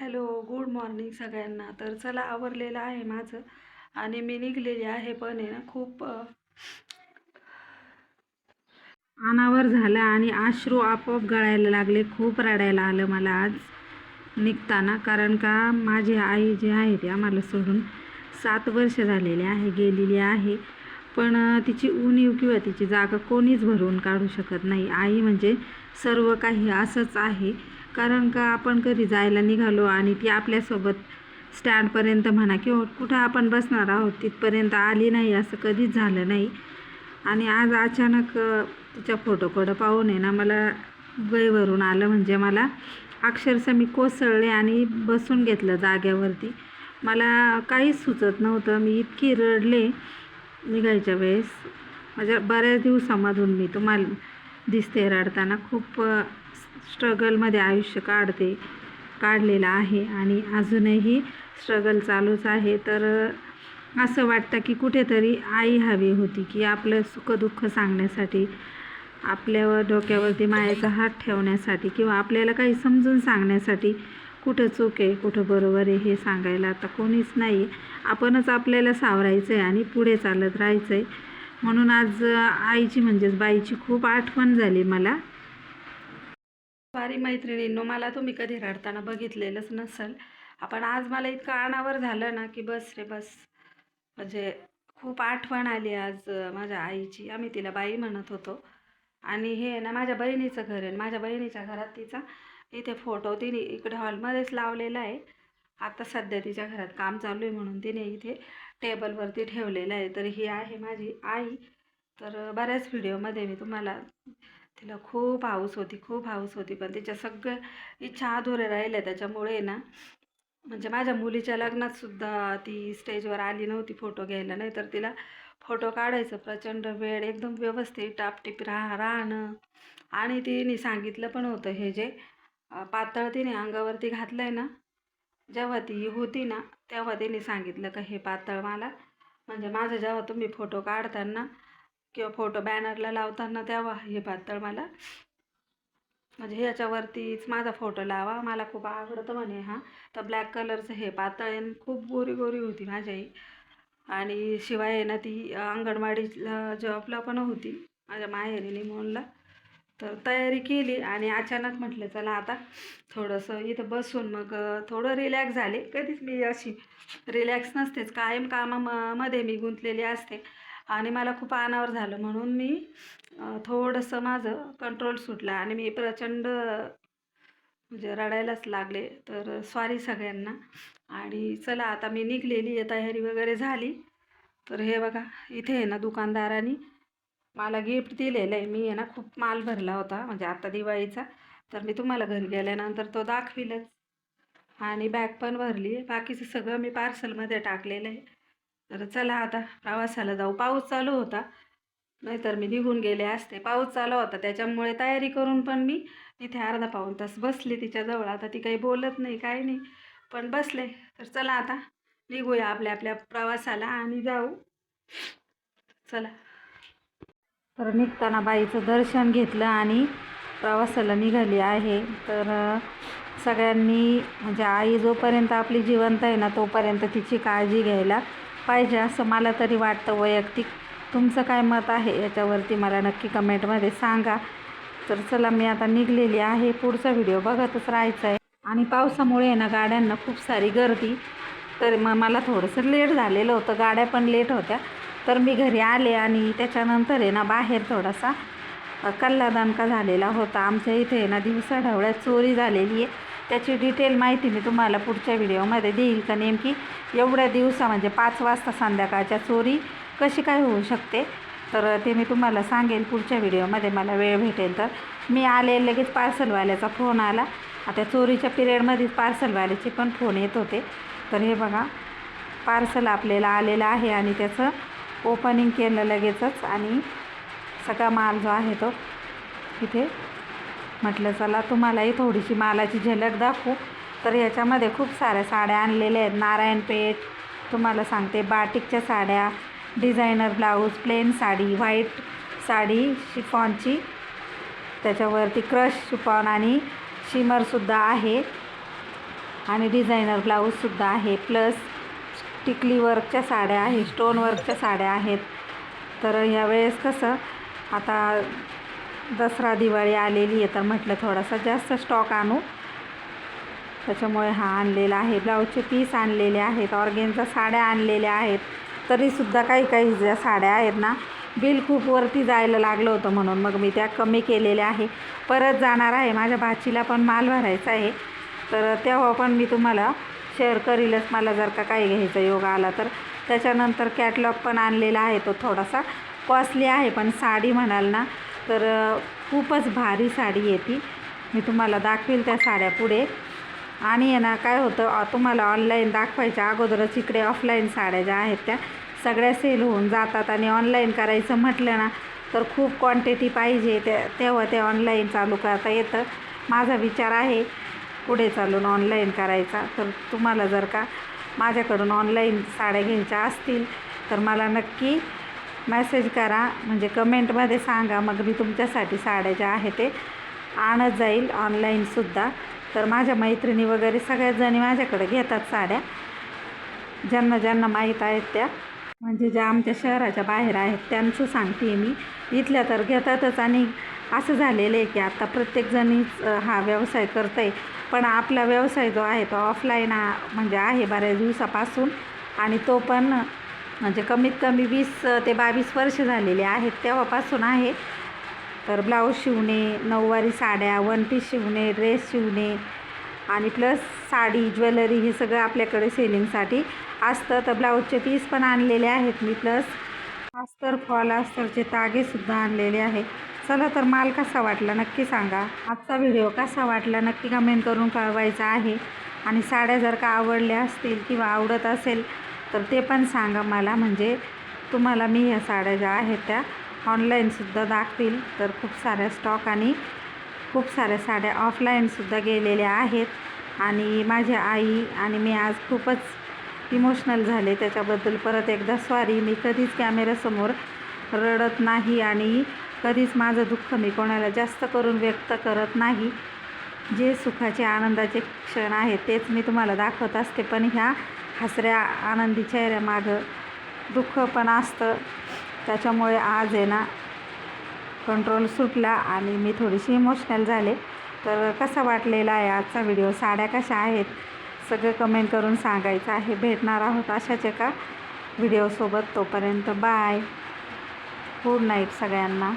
Hello good morning सगळ्यांना. तर चला आवरलेलं आहे माझं. आणि मी निघलेली आहे पण आहे ना खूप अनावर झालं आणि आश्रू आपोआप गळायला लागले. खूप रडायला आलं मला आज निघताना. कारण का माझी आई जी आहे ती आम्हाला सोडून सात वर्ष झालेली आहे गेलेली आहे. पण तिची उणीव किंवा तिची जागा कोणीच भरून काढू शकत नाही. आई म्हणजे सर्व काही असंच आहे. कारण का आपण कधी जायला निघालो आणि ती आपल्यासोबत स्टँडपर्यंत म्हणा किंवा कुठं आपण बसणार आहोत तिथपर्यंत आली नाही असं कधीच झालं नाही. आणि आज अचानक तिच्या फोटोकडं पाहून आहे ना मला गैवरून आलं म्हणजे मला अक्षरशः मी कोसळले आणि बसून घेतलं जाग्यावरती. मला काहीच सुचत नव्हतं मी इतकी रडले निघायच्या वेळेस. माझ्या बऱ्याच दिवसामधून मी तुम्हाला दिसते रडताना. खूप स्ट्रगलमध्ये आयुष्य काढते काढलेलं आहे. आणि अजूनही स्ट्रगल चालूच आहे. तर असं वाटतं की कुठेतरी आई हवी होती की आपलं सुखदुःख सांगण्यासाठी आपल्यावर डोक्यावरती मायेचा हात ठेवण्यासाठी किंवा आपल्याला काही समजून सांगण्यासाठी कुठं चूक आहे कुठं बरोबर आहे हे सांगायला आता कोणीच नाही. आपणच आपल्याला सावरायचं आहे आणि पुढे चालत राहायचं आहे म्हणून आज आईची म्हणजेच बाईची खूप आठवण झाली मला. सॉरी मैत्रिणींनो मला तुम्ही कधी रडताना बघितलेलंच नसेल. आपण आज मला इतकं अनावर झालं ना की बस रे बस. म्हणजे खूप आठवण आली आज माझ्या आईची. आम्ही तिला बाई म्हणत होतो. आणि हे आहे ना माझ्या बहिणीचं घर आहे. माझ्या बहिणीच्या घरात तिचा इथे फोटो तिने इकडे हॉलमध्येच लावलेला आहे. आता सध्या तिच्या घरात काम चालू आहे म्हणून तिने इथे टेबलवरती ठेवलेलं आहे. तर ही आहे माझी आई. तर बऱ्याच व्हिडिओमध्ये मी तुम्हाला तिला खूप हाऊस होती खूप हाऊस होती. पण तिच्या सगळ्या इच्छा अधुऱ्या राहिल्या. त्याच्यामुळे ना म्हणजे माझ्या मुलीच्या लग्नातसुद्धा ती स्टेजवर आली नव्हती फोटो घ्यायला. नाही तर तिला फोटो काढायचं प्रचंड वेळ एकदम व्यवस्थित टापटीप राह राहणं. आणि तिने सांगितलं पण होतं हे जे पातळ तिने अंगावरती घातलं आहे ना जेव्हा ती होती ना तेव्हा त्यांनी सांगितलं का हे पातळ मला. म्हणजे माझं जेव्हा तुम्ही फोटो काढताना किंवा फोटो बॅनरला लावताना तेव्हा हे पातळ मला. म्हणजे ह्याच्यावरतीच माझा फोटो लावा मला खूप आवडतं म्हणे हा. तर ब्लॅक कलरचं हे पातळ आहे आणि खूप गोरी गोरी होती माझी आई. आणि शिवाय ना ती अंगणवाडीला जॉबला पण होती. माझ्या माहेरी निमोनला तर तयारी केली आणि अचानक म्हटलं चला आता थोडंसं इथं बसून मग थोडं रिलॅक्स झाले. कधीच मी अशी रिलॅक्स नसतेच कायम कामामध्ये मी गुंतलेली असते. आणि मला खूप अनावर झालं. म्हणून मी थोडंसं माझं कंट्रोल सुटला आणि मी प्रचंड म्हणजे रडायलाच लागले. तर सॉरी सगळ्यांना. आणि चला आता मी निघलेली आहे तयारी वगैरे झाली. तर हे बघा इथे आहे ना दुकानदारांनी मला गिफ्ट दिलेलं आहे. मी आहे ना खूप माल भरला होता म्हणजे आता दिवाळीचा. तर मी तुम्हाला घरी गेल्यानंतर तो दाखविलच. आणि बॅग पण भरली. बाकीचं सगळं मी पार्सलमध्ये टाकलेलं आहे. तर चला आता प्रवासाला जाऊ. पाऊस चालू होता. नाहीतर मी निघून गेले असते. पाऊस चालू होता. त्याच्यामुळे तयारी करून पण मी इथे अर्धा पाऊन तास बसले तिच्याजवळ आता ती काही बोलत नाही काही नाही. पण बसले. तर चला आता निघूया आपल्या आपल्या प्रवासाला आणि जाऊ. चला. तर निघताना बाईचं दर्शन घेतलं आणि प्रवासाला निघाली आहे. तर सगळ्यांनी म्हणजे आई जोपर्यंत आपली जिवंत आहे ना तोपर्यंत तिची काळजी घ्यायला पाहिजे. असं मला तरी वाटतं वैयक्तिक तुमचं काय मत आहे याच्यावरती मला नक्की कमेंटमध्ये सांगा. तर चला मी आता निघलेली आहे. पुढचा व्हिडिओ बघतच राहायचा आहे आणि पावसामुळे आहे ना गाड्यांना खूप सारी गर्दी. तर मग मला थोडंसं लेट झालेलं होतं. गाड्या पण लेट होत्या. तर मी घरी आले आणि त्याच्यानंतर आहे ना बाहेर थोडासा कल्लादानका कल्लादणका झालेला होता. आमच्या इथे आहे ना दिवसाढवळ्यात चोरी झालेली आहे. त्याची डिटेल माहिती मी तुम्हाला पुढच्या व्हिडिओमध्ये देईल का नेमकी? एवढ्या दिवसा म्हणजे पाच वाजता संध्याकाळच्या चोरी कशी काय होऊ शकते? तर ते मी तुम्हाला सांगेल पुढच्या व्हिडिओमध्ये. मला वेळ भेटेल तर. मी आले लगेच पार्सलवाल्याचा फोन आला. आता चोरीच्या पिरियडमध्येच पार्सलवाल्याचे पण फोन येत होते. तर हे बघा पार्सल आपल्याला आलेलं आहे आणि त्याचं ओपनिंग केलं लगेचच आणि सगळा माल जो आहे तो इथे म्हटलं चला तुम्हालाही थोडीशी मालाची झलक दाखवू. तर याच्यामध्ये खूप साऱ्या साड्या आणलेल्या आहेत. नारायण पेठ तुम्हाला सांगते बाटिकच्या साड्या designer blouse plain sari white sari शिफॉनची त्याच्यावरती क्रश शिफॉन आणि शिमरसुद्धा आहे. आणि डिझायनर ब्लाऊजसुद्धा आहे. प्लस टिकली वर्कच्या साड्या आहे स्टोन वर्कच्या साड्या आहेत. तर ह्यावेळेस कसं आता दसरा दिवाळी आलेली आहे तर म्हटलं थोडासा जास्त स्टॉक आणू. त्याच्यामुळे हा आणलेला आहे. ब्लाऊजचे पीस आणलेले आहेत ऑर्गेनच्या साड्या आणलेल्या आहेत. तरीसुद्धा काही काही ज्या साड्या आहेत ना बिल खूप वरती जायला लागलं होतं म्हणून मग मी त्या कमी केलेल्या आहे. परत जाणार आहे माझ्या भाचीला पण माल भरायचा आहे. तर तेव्हा पण मी तुम्हाला शेअर करीलच मला जर का काही घ्यायचा योग आला तर. त्याच्यानंतर कॅटलॉग पण आणलेला आहे तो थोडासा कॉस्टली आहे पण साडी म्हणाल ना तर खूपच भारी साडी आहे ती. मी तुम्हाला दाखवेल त्या साड्या पुढे. आणि आहे ना काय होतं तुम्हाला ऑनलाईन दाखवायच्या अगोदरच इकडे ऑफलाईन साड्या ज्या आहेत त्या सगळ्या सेल होऊन जातात आणि ऑनलाईन करायचं म्हटलं ना तर खूप क्वांटिटी पाहिजे. त्या तेव्हा ते ऑनलाईन चालू करता येतं. माझा विचार आहे पुढे चालून ऑनलाईन करायचा. तर तुम्हाला जर का माझ्याकडून ऑनलाईन साड्या घ्यायच्या असतील तर मला नक्की मेसेज करा. म्हणजे कमेंटमध्ये सांगा मग मी तुमच्यासाठी साड्या ज्या आहे ते आणत जाईल ऑनलाईनसुद्धा तर माझ्या मैत्रिणी वगैरे सगळ्याच जणी माझ्याकडे घेतात साड्या. ज्यांना ज्यांना माहीत आहेत त्या. म्हणजे ज्या आमच्या शहराच्या बाहेर आहेत त्यांचं सांगते मी. इथल्या तर घेतातच आणि असं झालेलं आहे की आता प्रत्येकजणीच हा व्यवसाय करत आहे पण आपला व्यवसाय जो आहे तो ऑफलाईन म्हणजे आहे बऱ्याच दिवसापासून. आणि तो पण म्हणजे कमीत कमी वीस ते बावीस वर्ष झालेले आहेत तेव्हापासून आहे. तर ब्लाऊज शिवणे नऊवारी साड्या वन पीस शिवणे ड्रेस शिवणे आणि प्लस साडी ज्वेलरी हे सगळं आपल्याकडे सेलिंगसाठी असतं. तर ब्लाऊजचे पीस पण आणलेले आहेत मी प्लस अस्तर फॉल अस्तरचे तागेसुद्धा आणलेले आहे चला तर माल कसा वाटला नक्की सांगा. आजचा व्हिडिओ कसा वाटला नक्की कमेंट करून कळवायचा आहे. आणि साड्या जर का आवडल्या असतील किंवा आवडत असेल तर ते पण सांगा मला. म्हणजे तुम्हाला मी ह्या साड्या ज्या आहेत त्या ऑनलाईनसुद्धा दाखवील तर खूप साऱ्या स्टॉक आणि खूप साऱ्या साड्या ऑफलाईनसुद्धा गेलेल्या आहेत. आणि माझी आई आणि मी आज खूपच इमोशनल झाले. त्याच्याबद्दल परत एकदा सॉरी मी कधीच कॅमेऱ्यासमोर रडत नाही आणि कधीच माझं दुःख मी कोणाला जास्त करून व्यक्त करत नाही. जे सुखाचे आनंदाचे क्षण आहेत तेच मी तुम्हाला दाखवत असते. पण ह्या हसऱ्या आनंदी चेहऱ्यामागं दुःख पण असतं. त्याच्यामुळे आज आहे ना कंट्रोल सुटला आणि मी थोडीशी इमोशनल झाले. तर कसा वाटलेला आहे आजचा व्हिडिओ साड्या कशा आहेत? सगळं कमेंट करून सांगायचं आहे. भेटणार आहोत अशाच एका व्हिडिओसोबत तोपर्यंत बाय गुड नाईट सगळ्यांना.